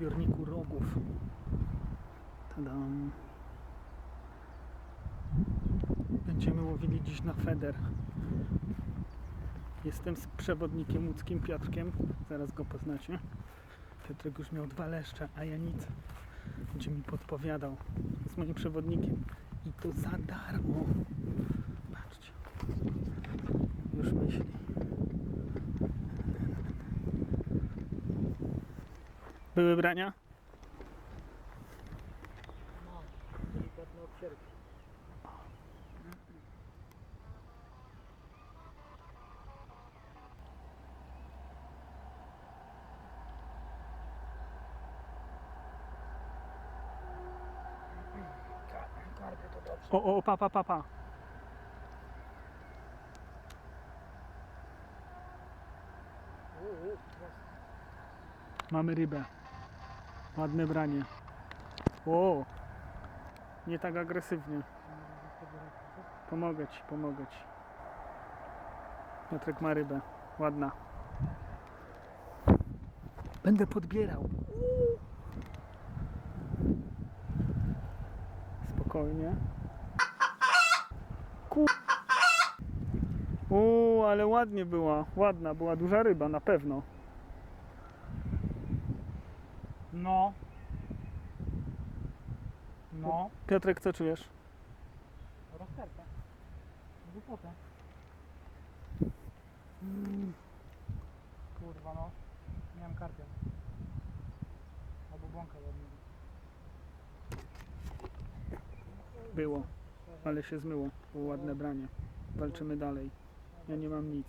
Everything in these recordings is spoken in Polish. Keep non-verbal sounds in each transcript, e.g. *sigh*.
Zbiorniku rogów. Tadam. Będziemy łowili dziś na feder. Jestem z przewodnikiem łódzkim Piotrkiem. Zaraz go poznacie. Piotrek już miał dwa leszcze, a ja nic. Będzie mi podpowiadał. Z moim przewodnikiem. I to za darmo. Patrzcie. Już myśli. Były brania? O, o, pa, pa, pa, pa. Mamy rybę. Ładne branie. O! Nie tak agresywnie. Pomogę ci, pomogę ci. Piotrek ma rybę. Ładna. Będę podbierał. Spokojnie. Ku... O, ale ładnie była. Ładna, była duża ryba, na pewno. No. No. Piotrek, co czujesz? Rozterka. Głupota. Kurwa no. Miałem karpia. Albo bąka. Było, ale się zmyło. Było ładne branie. Walczymy dalej. Ja nie mam nic.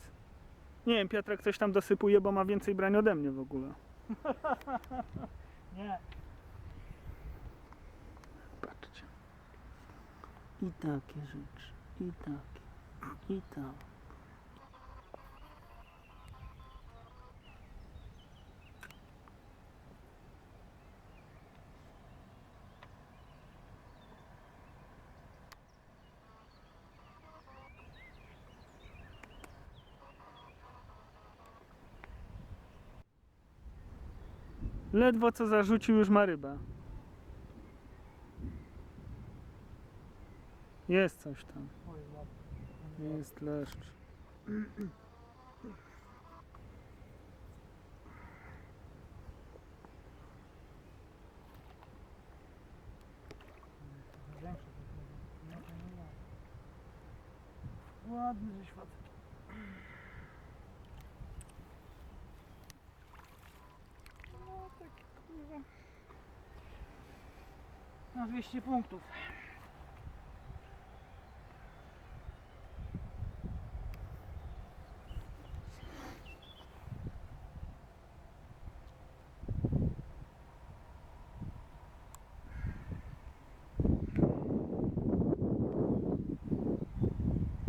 Nie wiem, Piotrek coś tam dosypuje, bo ma więcej brań ode mnie w ogóle. *laughs* Nie. Patrzcie. I takie rzeczy. I takie. I tak. Ledwo co zarzucił, już ma rybę. Jest coś tam. Jest leszcz. Ładny żeś facet. No tak kurwa. Na 200 punktów.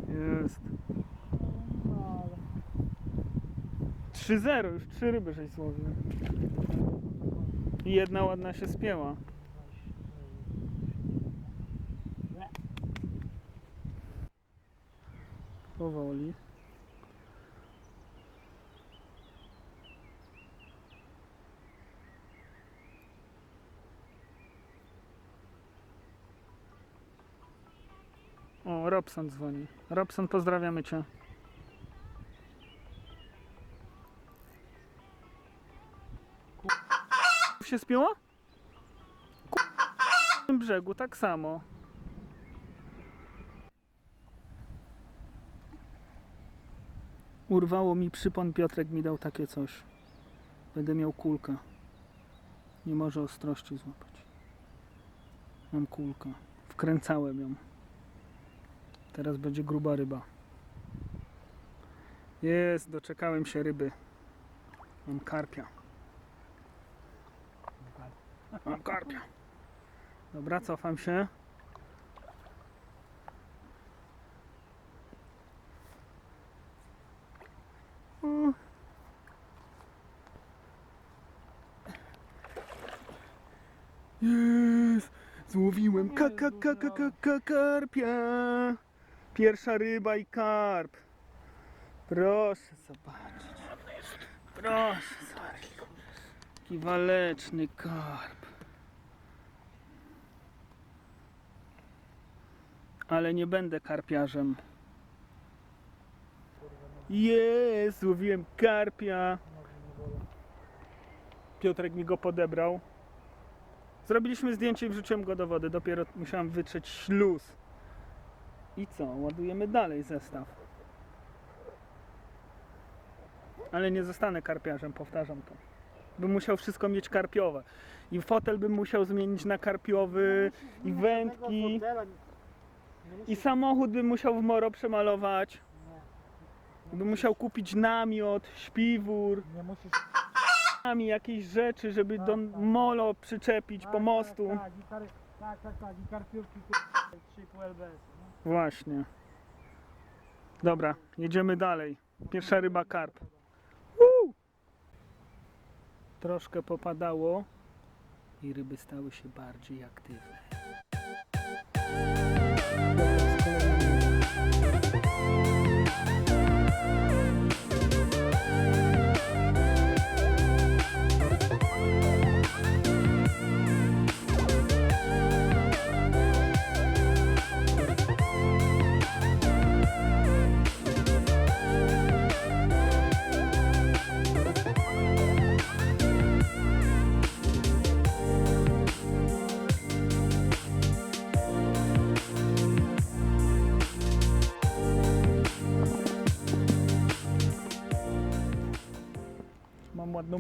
Jest. No ale 3-0, już trzy ryby żeś złowił. I jedna ładna się spięła. Powoli. O, Robson dzwoni. Robson, pozdrawiamy Cię. się spięła? Ku- Na tym brzegu tak samo. Urwało mi przypon, Piotrek mi dał takie coś. Będę miał kulkę. Nie może ostrości złapać. Mam kulkę. Wkręcałem ją. Teraz będzie gruba ryba. Jest, doczekałem się ryby. Mam karpia. Mam karpia. Dobra, cofam się. U. Jest! Złowiłem ka, ka, ka, ka, ka, ka, karpia. Pierwsza ryba i karp. Proszę zobaczyć. Proszę zobaczyć. Taki waleczny karp. Ale nie będę karpiarzem. Jest, złowiłem karpia. Piotrek mi go podebrał. Zrobiliśmy zdjęcie i wrzuciłem go do wody. Dopiero musiałem wytrzeć śluz. I co? Ładujemy dalej zestaw. Ale nie zostanę karpiarzem, powtarzam to. Bym musiał wszystko mieć karpiowe. I fotel bym musiał zmienić na karpiowy, i Nie ma wędki, i samochód bym musiał w moro przemalować. Bym musiał kupić namiot, śpiwór, Nie musisz nami jakieś rzeczy, żeby do molo przyczepić po mostu. Tak, tak, i kar, tak, tak, tak, i karpiówki kur- 3,5 LBS. No. Właśnie. Dobra, jedziemy dalej. Pierwsza ryba karp. Woo! Troszkę popadało i ryby stały się bardziej aktywne.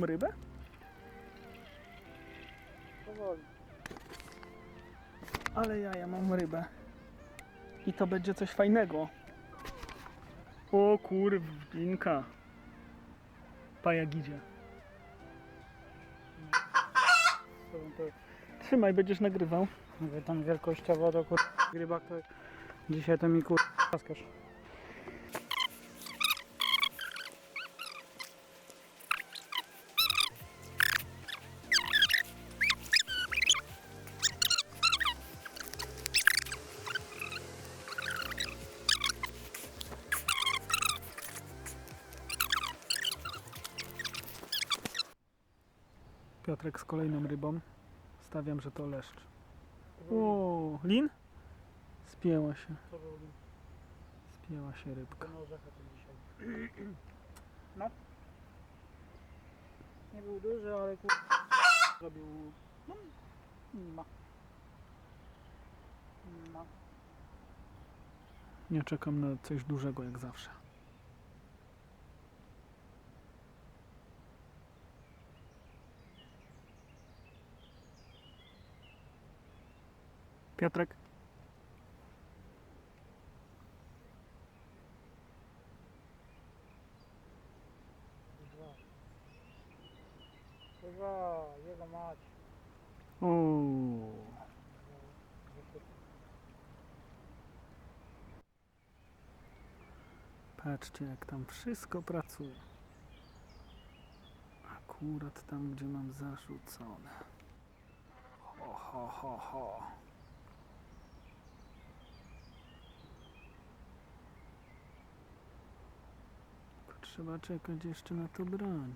Ładną rybę? Powoli. Ale ja, ja mam rybę. I to będzie coś fajnego. O kurwinka. Pajak idzie. Trzymaj, będziesz nagrywał. mówię, tam wielkościowo to kur... Rybak to dzisiaj to mi kur... Paskasz. Piotrek z kolejną rybą. Stawiam, że to leszcz. O, lin? Spięła się. To był Spięła się rybka. na orzechy to dzisiaj. No. Nie był duży, ale kur... Zrobił... No, ma. Ma. Nie czekam na coś dużego jak zawsze. Piotrek. Dwa, jego mać. o, patrzcie jak tam wszystko pracuje. Akurat tam, gdzie mam zarzucone. Ho, ho, ho, ho. Trzeba czekać jeszcze na to broń.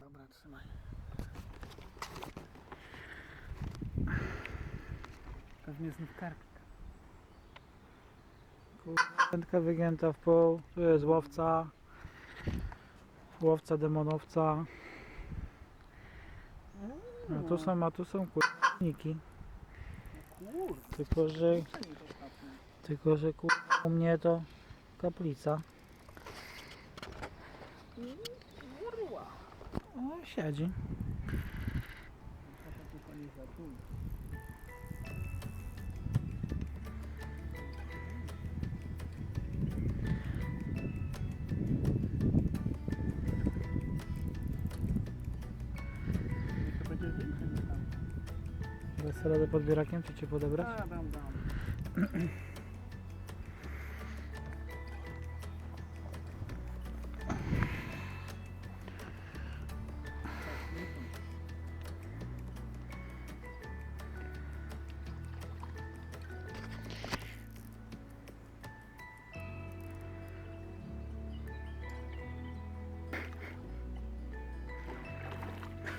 Dobra, trzymaj. Pewnie znów karpik. Wędka wygięta w pół, tu jest łowca, łowca demonowca, a tu są, a tu są kurniki, tylko że, tylko że kur... u mnie to kaplica, o siedzi, radę podbierakiem, czy cię podebrać? A, dam, dam.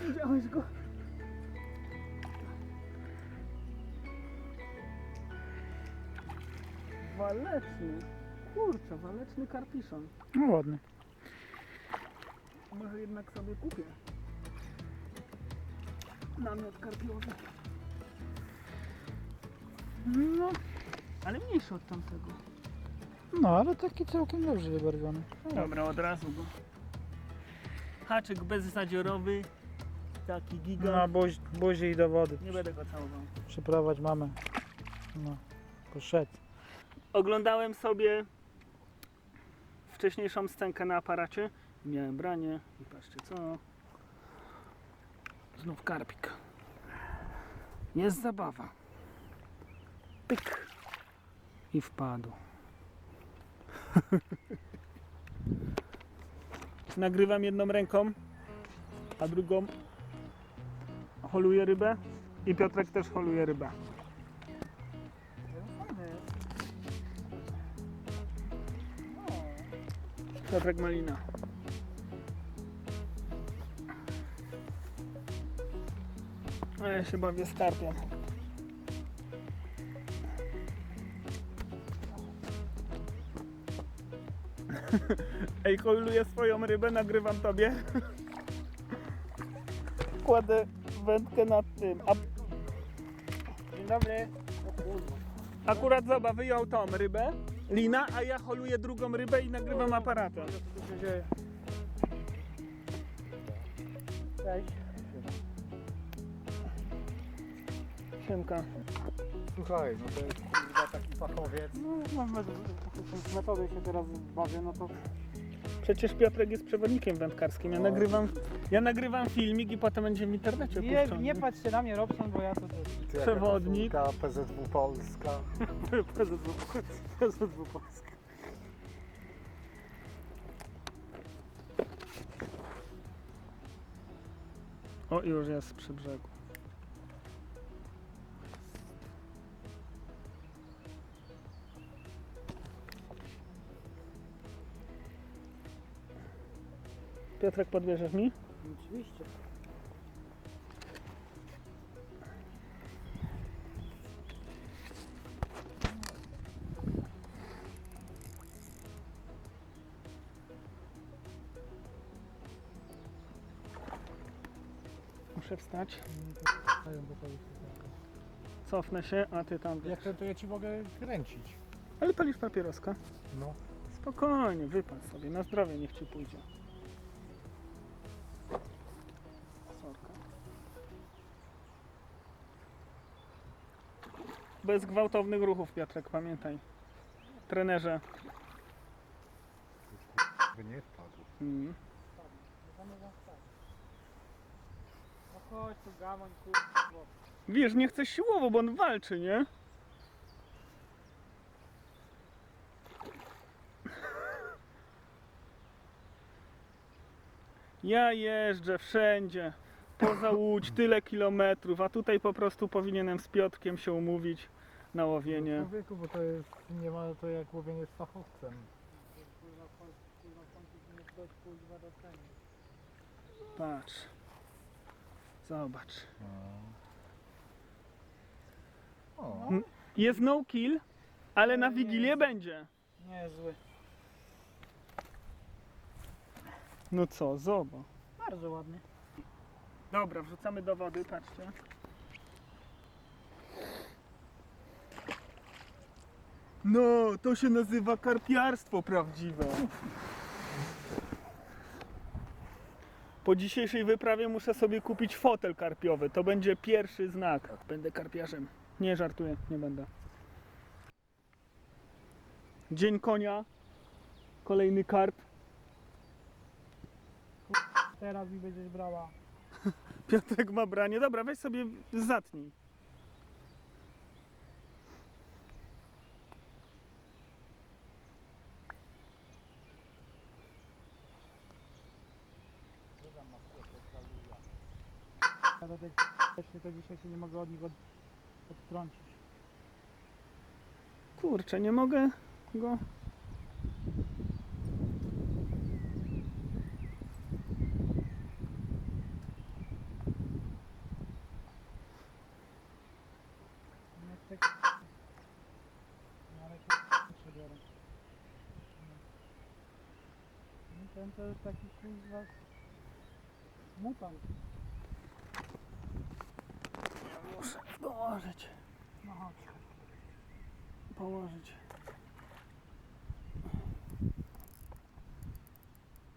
Widziałeś go? Kurczę, waleczny karpiszon. No ładny. Może jednak sobie kupię. Namiot karpiowy. No, Ale mniejszy od tamtego. no ale taki całkiem dobrze wybarwiony. Dobra, od razu go. Haczyk bezzadziorowy. Taki Na gigant. buzi, buzi i do wody. Nie będę go całował. Przyprawać mamy. No, poszedł. Oglądałem sobie wcześniejszą scenkę na aparacie. Miałem branie i patrzcie co. Znów karpik. Jest zabawa. Pyk. I wpadł. *laughs* Nagrywam jedną ręką, a drugą holuję rybę. I Piotrek też holuje rybę. Piotrek Malina. A ja się bawię skarpiem. *laughs* Ej, holuję swoją rybę, nagrywam tobie. *laughs* Kładę wędkę nad tym. A Dzień dobry. Akurat zobacz, wyjął tą rybę, lina, a ja holuję drugą rybę i nagrywam aparatem. Co tu się dzieje? Cześć. Siemka. Słuchaj, no to jest kurwa taki fachowiec. No, no, z metody się teraz bawię, no to Przecież Piotrek jest przewodnikiem wędkarskim. Ja No. nagrywam, ja nagrywam filmik i potem będzie w internecie nie, puszczony. nie patrzcie na mnie Robson, bo ja to też. Ty jaka Przewodnik. koszulka, PZW Polska. PZW, Polska. O, już jest przy brzegu. Piotrek, podbierzesz mi? Oczywiście. Muszę wstać. Cofnę się, a ty tam. Jak to, to ja ci mogę kręcić. Ale palisz papieroska? No. Spokojnie, wypal sobie, na zdrowie niech ci pójdzie. Sorka. Bez gwałtownych ruchów, Piotrek, pamiętaj. Trenerze. By nie wpadł. Mm. Chodź tu gamoń, kurwa. Wiesz, nie chce siłowo, bo on walczy, nie? Ja jeżdżę wszędzie, poza Łódź, tyle kilometrów, a tutaj po prostu powinienem z Piotrkiem się umówić na łowienie. Człowieku, bo to jest, nie ma to jak łowienie z fachowcem. Kurwa, kurwa, kurwa. Patrz. Zobacz. O, Mm. Jest no kill, ale na Wigilię będzie. Niezły. No co, zobacz. Bardzo ładny. Dobra, wrzucamy do wody, patrzcie. No, to się nazywa karpiarstwo prawdziwe. Po dzisiejszej wyprawie muszę sobie kupić fotel karpiowy. To będzie pierwszy znak. Będę karpiarzem. Nie żartuję, nie będę. Dzień konia. Kolejny karp. Teraz mi będziesz brała. *laughs* Piotrek ma branie. Dobra, weź sobie zatnij. Ja do tej to dzisiaj się nie mogę od nich od, odtrącić. Kurczę, nie mogę go. No, ten to jest taki kurwa... Mutant. Położyć.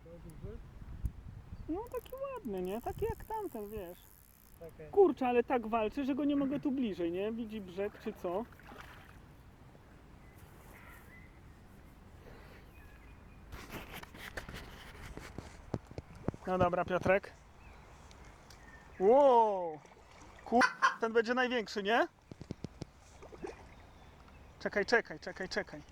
Duży? No taki ładny, nie? Taki jak tamten, wiesz. Kurczę, ale tak walczy, że go nie mogę tu bliżej, nie? Widzi brzeg czy co? No dobra, Piotrek. Wow! Ten będzie największy, nie? Czekaj, czekaj, czekaj, czekaj.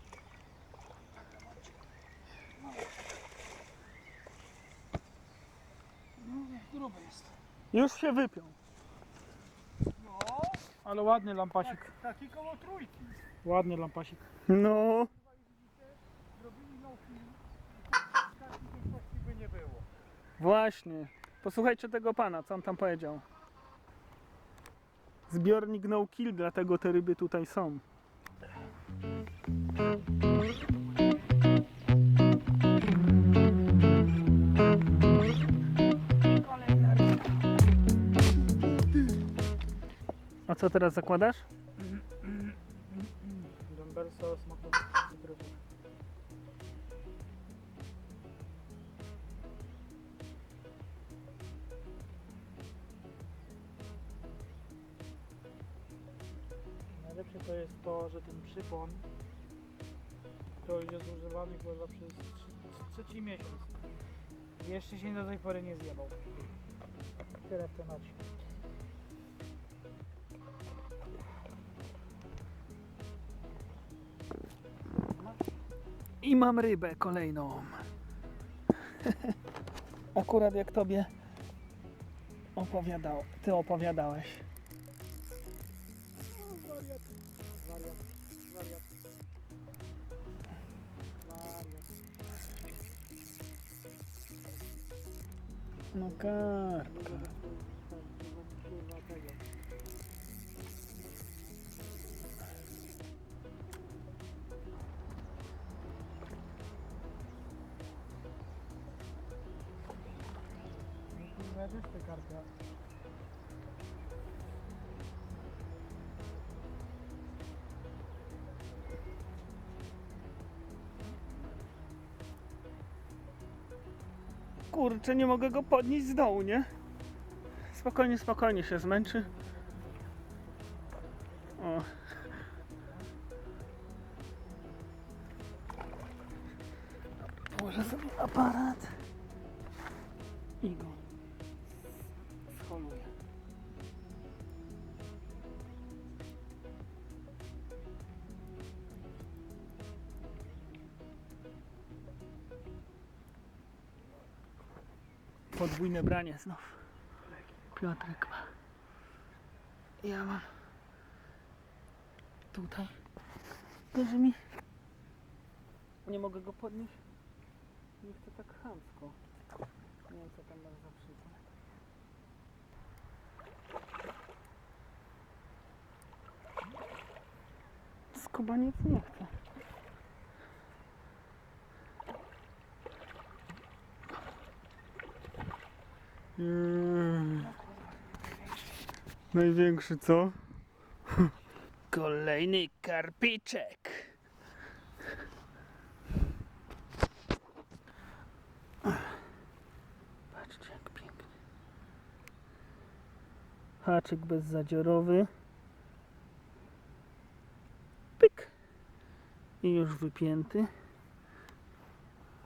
No, gruby jest. Już się wypiął. No, Ale ładny lampasik. taki koło trójki. Ładny lampasik. No. Zrobili film. Takiej wielkości by nie było. Właśnie. Posłuchajcie tego pana, co on tam powiedział. Zbiornik no kill, dlatego te ryby tutaj są. A co teraz zakładasz? To już jest używany chyba przez trz- trzeci miesiąc. Jeszcze się do tej pory nie zjebał. Tyle w temacie. I mam rybę kolejną. *laughs* Akurat jak tobie opowiadał, ty opowiadałeś. No karpka. Kurwa tego. Kurczę, nie mogę go podnieść z dołu, nie? Spokojnie, spokojnie się zmęczy. Podwójne branie znów. Piotrek ma. Ja mam. Tutaj. Leży mi. Nie mogę go podnieść. Nie chcę tak chamsko. Nie wiem co tam masz za przykład. Skubaniec nie chce. Mm. Największy co? *laughs* Kolejny karpiczek. Patrzcie jak pięknie. Haczyk bezzadziorowy. Pyk. I już wypięty.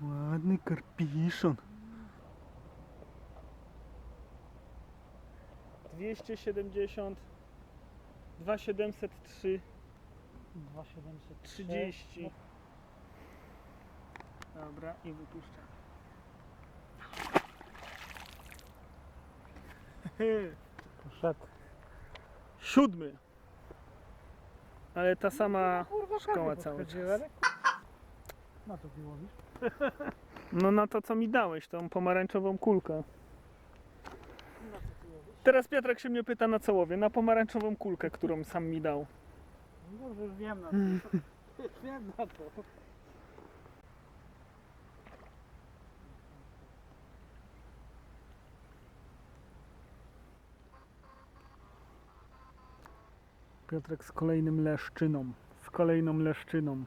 Ładny karpiszon. 270 2703 2703. 30 Dobra i wypuszczam Tak. Siódmy. Ale ta sama Kurwa, szkoła cały czas. Na co ty łowisz? No na to co mi dałeś, tą pomarańczową kulkę. Na co ty łowisz? Teraz Piotrek się mnie pyta na co łowię. Na pomarańczową kulkę, którą sam mi dał. No dobrze, już wiem na to. *laughs* wiem na to. Piotrek z kolejnym leszczyną. Z kolejną leszczyną.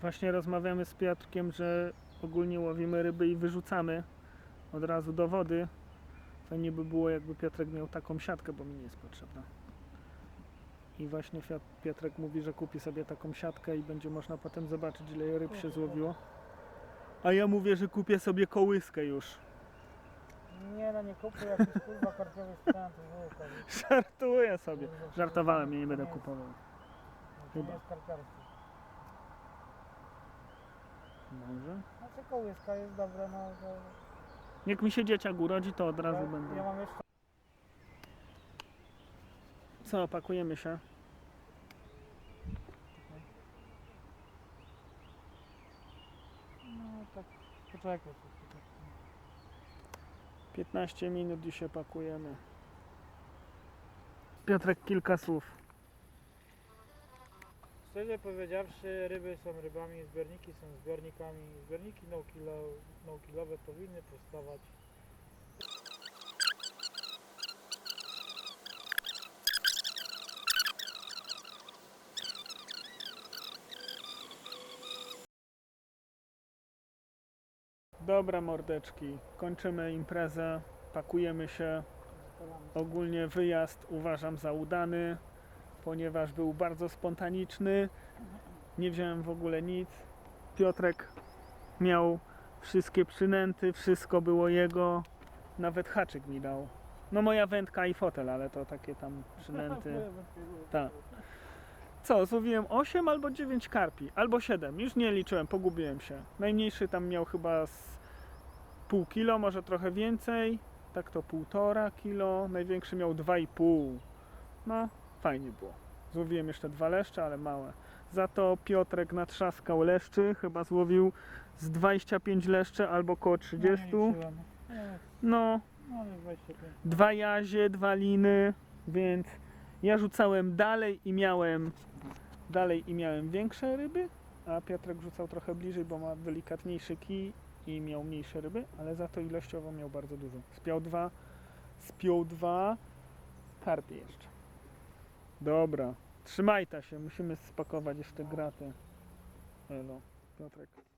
Właśnie rozmawiamy z Piotrkiem, że ogólnie łowimy ryby i wyrzucamy od razu do wody. Fajnie by było, jakby Piotrek miał taką siatkę, bo mi nie jest potrzebna. I właśnie Piotrek mówi, że kupi sobie taką siatkę i będzie można potem zobaczyć, ile ryb się złowiło. A ja mówię, że kupię sobie kołyskę już. Nie no, nie kupuj jakiś kurwa karpiowy sprzęt. *laughs* Żartuję sobie. Żartowałem, ja nie będę kupował. Chyba. Może? Znaczy kołyska jest dobre, no to... Jak mi się dzieciak urodzi, to od razu ja, będę. ja mam jeszcze... Co, pakujemy się? No tak, poczekaj. 15 minut i się pakujemy. Piotrek, kilka słów. Szczerze powiedziawszy, ryby są rybami, zbiorniki są zbiornikami. Zbiorniki no kilo, no kilowe powinny powstawać. Dobra, mordeczki. Kończymy imprezę, pakujemy się. Ogólnie wyjazd uważam za udany, ponieważ był bardzo spontaniczny. Nie wziąłem w ogóle nic. Piotrek miał wszystkie przynęty, wszystko było jego. Nawet haczyk mi dał. No moja wędka i fotel, ale to takie tam przynęty. *laughs* Tak. Co, złowiłem 8 albo 9 karpi, albo 7, już nie liczyłem, pogubiłem się. Najmniejszy tam miał chyba z pół kilo, może trochę więcej, tak to półtora kilo, największy miał 2,5. No, fajnie było. Złowiłem jeszcze dwa leszcze, ale małe. Za to Piotrek natrzaskał leszczy, chyba złowił z 25 leszcze albo około 30. No, No, no ale 25. dwa jazie, dwa liny, więc ja rzucałem dalej i miałem dalej i miałem większe ryby, a Piotrek rzucał trochę bliżej, bo ma delikatniejszy kij i miał mniejsze ryby, ale za to ilościowo miał bardzo dużo. Spiął dwa, spiął dwa karpie jeszcze. Dobra, trzymaj ta się, musimy spakować jeszcze graty. Elo, Piotrek.